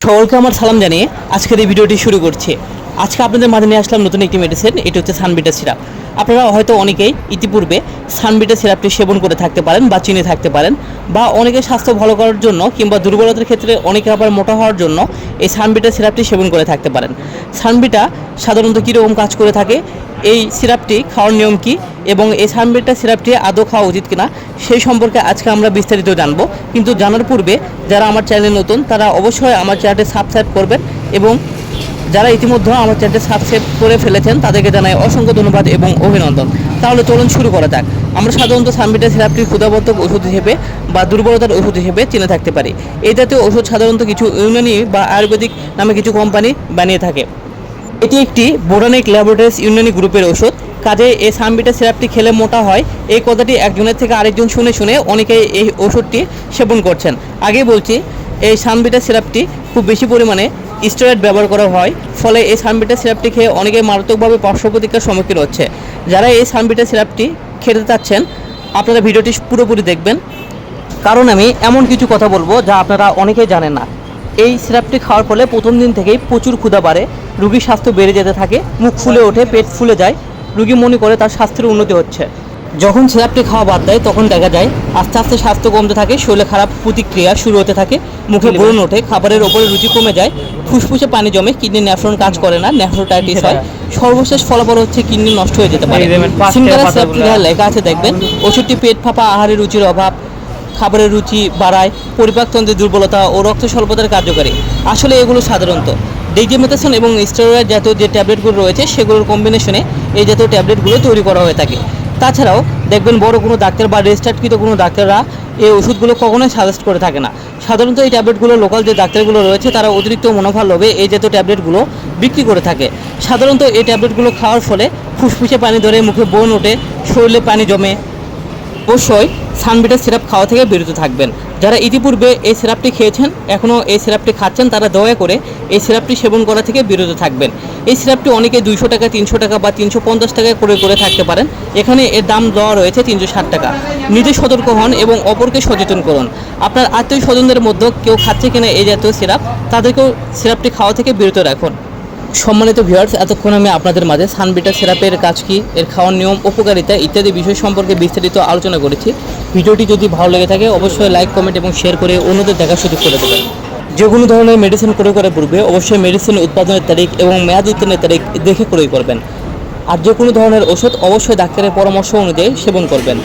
সকলকে আমার সালাম জানিয়ে আজকের এই ভিডিওটি শুরু করছি। আজকে আপনাদের মাঝে নিয়ে আসলাম নতুন একটি মেডিসিন এটি হচ্ছে সানবিটা সিরাপ আপনারা হয়তো অনেকেই ইতিপূর্বে সানবিটা সিরাপটি সেবন করে থাকতে পারেন বা চিনে থাকতে পারেন বা অনেকে স্বাস্থ্য ভালো করার জন্য কিংবা দুর্বলতার ক্ষেত্রে অনেকে আবার মোটা হওয়ার জন্য এই সানবিটা সিরাপটি সেবন করে থাকতে পারেন। সানবিটা সাধারণত কীরকম কাজ করে থাকে? এই সিরাপটি খাওয়ার নিয়ম কী এবং এই সানবিটা সিরাপটি আদৌ খাওয়া উচিত কিনা সেই সম্পর্কে আজকে আমরা বিস্তারিত জানব। কিন্তু জানার পূর্বে যারা আমার চ্যানেলে নতুন, তারা অবশ্যই আমার চ্যানেলটি সাবস্ক্রাইব করবেন এবং যারা ইতিমধ্যে আমার চ্যানেলটি সাবস্ক্রাইব করে ফেলেছেন, তাদেরকে জানাই অসংখ্য ধন্যবাদ এবং অভিনন্দন। তাহলে চলুন শুরু করা যাক। আমরা সাধারণত সানবিটা সিরাপটি ক্ষুদাবর্ধক ওষুধ হিসেবে বা দুর্বলতার ওষুধ হিসেবে চিনে থাকতে পারি। এই জাতীয় ওষুধ সাধারণত কিছু ইউনানি বা আয়ুর্বেদিক নামে কিছু কোম্পানি বানিয়ে থাকে। এটি একটি বোটানিক ল্যাবরেটরিজ ইউনানি গ্রুপের ওষুধ। কাজে এই সামবিটা সিরাপটি খেলে মোটা হয়। এই কথাটি একজনের থেকে আরেকজন শুনে শুনে অনেকেই এই ওষুধটি সেবন করছেন। আগেই বলছি, এই সামবিটা সিরাপটি খুব বেশি পরিমাণে স্টেরয়েড ব্যবহার করা হয়, ফলে এই সামবিটা সিরাপটি খেয়ে অনেকে মারাত্মকভাবে পার্শ্ব প্রতিক্রিয়ার সম্মুখীন হচ্ছে। যারা এই সামবিটা সিরাপটি খেতে চাচ্ছেন, আপনারা ভিডিওটি পুরোপুরি দেখবেন। কারণ আমি এমন কিছু কথা বলব যা আপনারা অনেকেই জানেন না। এই সিরাপটি খাওয়ার ফলে প্রথম দিন থেকেই প্রচুর ক্ষুধা বাড়ে, রুগীর স্বাস্থ্য বেড়ে যেতে থাকে, মুখ ফুলে ওঠে, পেট ফুলে যায়, রুগী মনে করে তার স্বাস্থ্যের উন্নতি হচ্ছে। যখন সিরাপটি খাওয়া বাদ দেয় তখন দেখা যায় আস্তে আস্তে স্বাস্থ্য কমতে থাকে শরীরে খারাপ প্রতিক্রিয়া শুরু হতে থাকে মুখে ব্রণ ওঠে খাবারের ওপরে রুচি কমে যায় ফুসফুসে পানি জমে কিডনি ন্যাফ্রন কাজ করে না নেফ্রোটাইটিস হয় সর্বশেষ ফলাফল হচ্ছে কিডনি নষ্ট হয়ে যেতে পারে। সিঙ্গারা সিরাপটি লেখা আছে দেখবেন ওষুধটি পেট ফাঁপা আহারের রুচির অভাব খাবারের রুচি বাড়ায় পরিপাকতন্ত্রের দুর্বলতা ও রক্ত স্বল্পতার কার্যকারী। আসলে এগুলো সাধারণত। ডিজিমেথাসন এবং স্টেরয়েড জাতীয় যে ট্যাবলেটগুলো রয়েছে সেগুলোর কম্বিনেশনে এই জাতীয় ট্যাবলেটগুলো তৈরি করা হয়ে থাকে। তাছাড়াও দেখবেন বড় কোনো ডাক্তার বা রেজিস্টার্ডকৃত কোনো ডাক্তাররা এই ওষুধগুলো কখনোই সাজেস্ট করে থাকে না। সাধারণত এই ট্যাবলেটগুলো লোকাল যে ডাক্তারগুলো রয়েছে, তারা অতিরিক্ত মুনাফা লোভে এই যেত ট্যাবলেটগুলো বিক্রি করে থাকে। সাধারণত এই ট্যাবলেটগুলো খাওয়ার ফলে ফুসফুসে পানি ধরে, মুখে বন ওঠে, শরীরে পানি জমে, অবশ্যই সানবিটার সিরাপ খাওয়া থেকে বিরত থাকবেন। যারা ইতিপূর্বে এই সিরাপটি খেয়েছেন, এখনও এই সিরাপটি খাচ্ছেন, তারা দয়া করে এই সিরাপটি সেবন করা থেকে বিরত থাকবেন। এই সিরাপটি অনেকে দুইশো টাকা, তিনশো টাকা বা তিনশো পঞ্চাশ টাকা করে করে থাকতে পারেন। এখানে এর দাম দেওয়া রয়েছে তিনশো ষাট টাকা। নিজে সতর্ক হন এবং অপরকে সচেতন করুন। আপনার আত্মীয় স্বজনদের মধ্যে কেউ খাচ্ছে কিনা এই জাতীয় সিরাপ, তাদেরকেও সিরাপটি খাওয়া থেকে বিরত রাখুন। সম্মানিত ভিউয়ার্স এতক্ষণ আমি আপনাদের মাঝে সানবিটা সেরাপের কাজ কি, এর খাওয়ার নিয়ম, উপকারিতা ইত্যাদি বিষয় সম্পর্কে বিস্তারিত আলোচনা করেছি। ভিডিওটি যদি ভালো লেগে থাকে, অবশ্যই লাইক কমেন্ট এবং শেয়ার করে অন্যদের দেখার সুযোগ করে দেবেন। যে কোনো ধরনের মেডিসিন ক্রয় করার পূর্বে অবশ্যই মেডিসিন উৎপাদনের তারিখ এবং মেয়াদ উত্তীর্ণের তারিখ দেখে ক্রয় করবেন। আর যে কোনো ধরনের ওষুধ অবশ্যই ডাক্তারের পরামর্শ অনুযায়ী সেবন করবেন।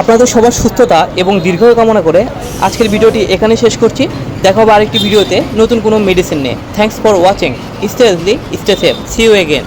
আপনাদের সবার সুস্থতা এবং দীর্ঘ কামনা করে আজকের ভিডিওটি এখানে শেষ করছি। দেখা হবে আরেকটি ভিডিওতে নতুন কোনো মেডিসিন নিয়ে। Thanks for watching stay healthy stay safe see you again